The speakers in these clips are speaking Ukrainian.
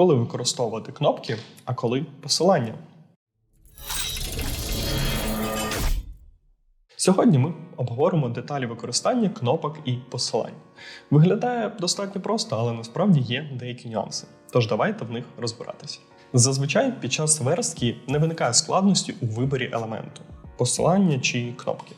коли використовувати кнопки, а коли посилання. Сьогодні ми обговоримо деталі використання кнопок і посилань. Виглядає достатньо просто, але насправді є деякі нюанси. Тож давайте в них розбиратися. Зазвичай під час верстки не виникає складності у виборі елементу, посилання чи кнопки.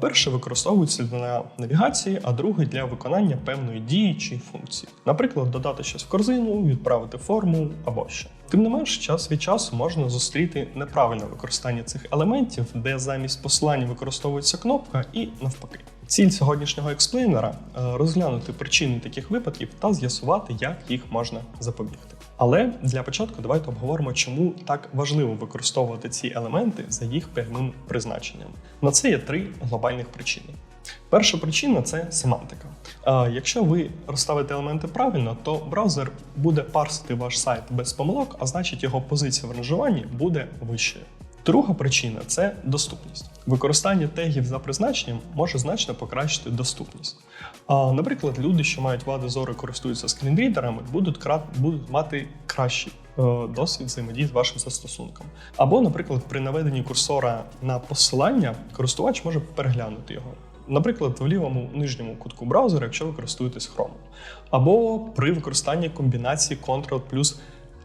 Перше використовується для навігації, а друге для виконання певної дії чи функції. Наприклад, додати щось в корзину, відправити форму або що. Тим не менш, час від часу можна зустріти неправильне використання цих елементів, де замість посилання використовується кнопка і навпаки. Ціль сьогоднішнього експлейнера е, розглянути причини таких випадків та з'ясувати, як їх можна запобігти. Але для початку давайте обговоримо, чому так важливо використовувати ці елементи за їх прямим призначенням. На це є три глобальних причини. Перша причина це семантика. Е, Якщо ви розставите елементи правильно, то браузер буде парсити ваш сайт без помилок, а значить його позиція в ранжуванні буде вищою. Друга причина це доступність. Використання тегів за призначенням може значно покращити доступність. А, наприклад, люди, що мають вади зору користуються скрінрідерами, будуть, будуть мати кращий е, досвід взаємодії з вашим застосунком. Або, наприклад, при наведенні курсора на посилання користувач може переглянути його. Наприклад, в лівому нижньому кутку браузера, якщо ви користуєтесь Chrome. Або при використанні комбінації Ctrl плюс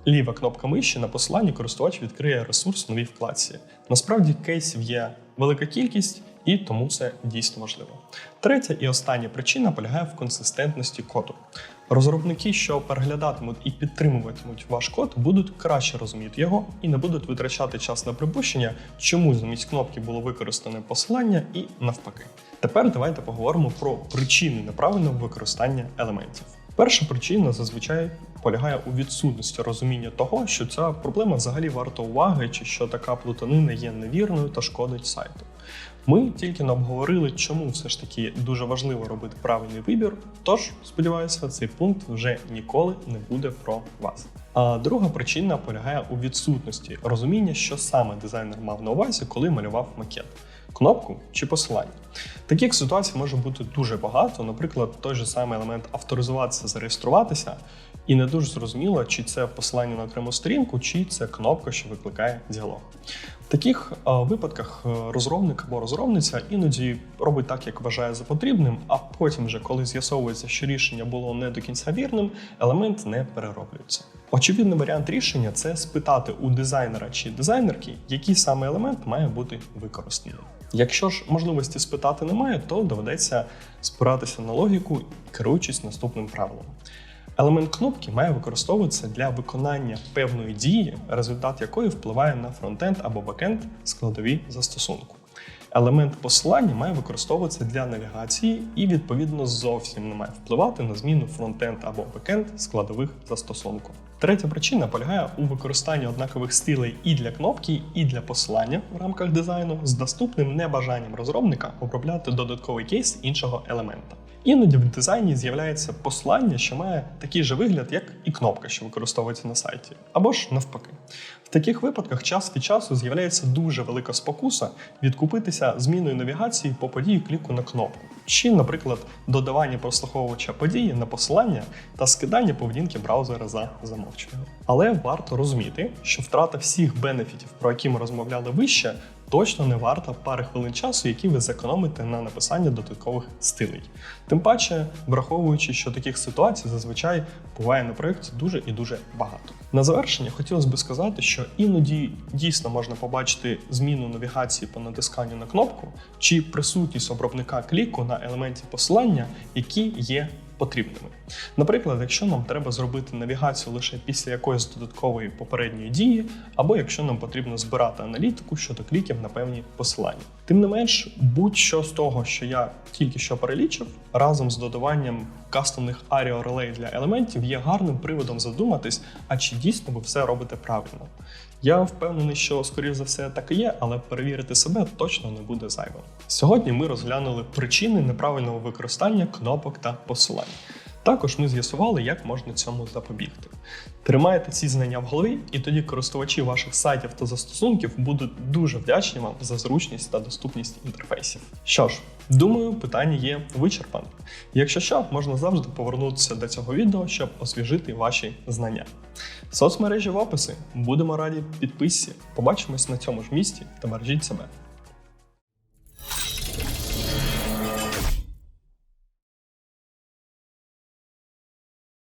ліва кнопка миші на посиланні користувач відкриє ресурс в новій вкладці. Насправді кейсів є велика кількість, і тому це дійсно важливо. Третя і остання причина полягає в консистентності коду. Розробники, що переглядатимуть і підтримуватимуть ваш код, будуть краще розуміти його і не будуть витрачати час на припущення, чому замість кнопки було використане посилання і навпаки. Тепер давайте поговоримо про причини неправильного використання елементів. Перша причина зазвичай полягає у відсутності розуміння того, що ця проблема взагалі варта уваги, чи що така плутанина є невірною та шкодить сайту. Ми тільки не обговорили, чому все ж таки дуже важливо робити правильний вибір. Тож, сподіваюся, цей пункт вже ніколи не буде про вас. А друга причина полягає у відсутності розуміння, що саме дизайнер мав на увазі, коли малював макет. Кнопку чи посилання. Таких ситуацій може бути дуже багато. Наприклад, той же самий елемент авторизуватися, зареєструватися, і не дуже зрозуміло, чи це посилання на окрему сторінку, чи це кнопка, що викликає діалог. В таких е, випадках е, розробник або розробниця іноді робить так, як вважає за потрібним, а потім, вже, коли з'ясовується, що рішення було не до кінця вірним, елемент не перероблюється. Очевидний варіант рішення це спитати у дизайнера чи дизайнерки, який саме елемент має бути використаний. Якщо ж можливості спитати немає, то доведеться спиратися на логіку, керуючись наступним правилом. Елемент кнопки має використовуватися для виконання певної дії, результат якої впливає на фронтенд або бекенд складові застосунку. Елемент посилання має використовуватися для навігації і, відповідно, зовсім не має впливати на зміну фронтенд або бекенд складових застосунку. Третя причина полягає у використанні однакових стилей і для кнопки, і для посилання в рамках дизайну з доступним небажанням розробника обробляти додатковий кейс іншого елемента. Іноді в дизайні з'являється послання, що має такий же вигляд, як і кнопка, що використовується на сайті, або ж навпаки. В таких випадках час від часу з'являється дуже велика спокуса відкупитися зміною навігації по події кліку на кнопку, чи, наприклад, додавання прослуховувача події на посилання та скидання поведінки браузера за замовчуванням. Але варто розуміти, що втрата всіх бенефітів, про які ми розмовляли вище, точно не варта пари хвилин часу, які ви зекономите на написання додаткових стилей. Тим паче, враховуючи, що таких ситуацій зазвичай буває на проєкті дуже і дуже багато. На завершення хотілося би сказати, іноді дійсно можна побачити зміну навігації по натисканню на кнопку чи присутність обробника кліку на елементі посилання, які є потрібними. Наприклад, якщо нам треба зробити навігацію лише після якоїсь додаткової попередньої дії, або якщо нам потрібно збирати аналітику щодо кліків на певні посилання. Тим не менш, будь-що з того, що я тільки що перелічив, разом з додаванням кастомних аріо релей для елементів є гарним приводом задуматись, а чи дійсно ви все робите правильно. Я впевнений, що скоріш за все так і є, але перевірити себе точно не буде зайвим. Сьогодні ми розглянули причини неправильного використання кнопок та посилань. Також ми з'ясували, як можна цьому запобігти. Тримайте ці знання в голові, і тоді користувачі ваших сайтів та застосунків будуть дуже вдячні вам за зручність та доступність інтерфейсів. Що ж, думаю, питання є вичерпане. Якщо що, можна завжди повернутися до цього відео, щоб освіжити ваші знання. Соцмережі в описі. Будемо раді підписці. Побачимось на цьому ж місці та бережіть себе.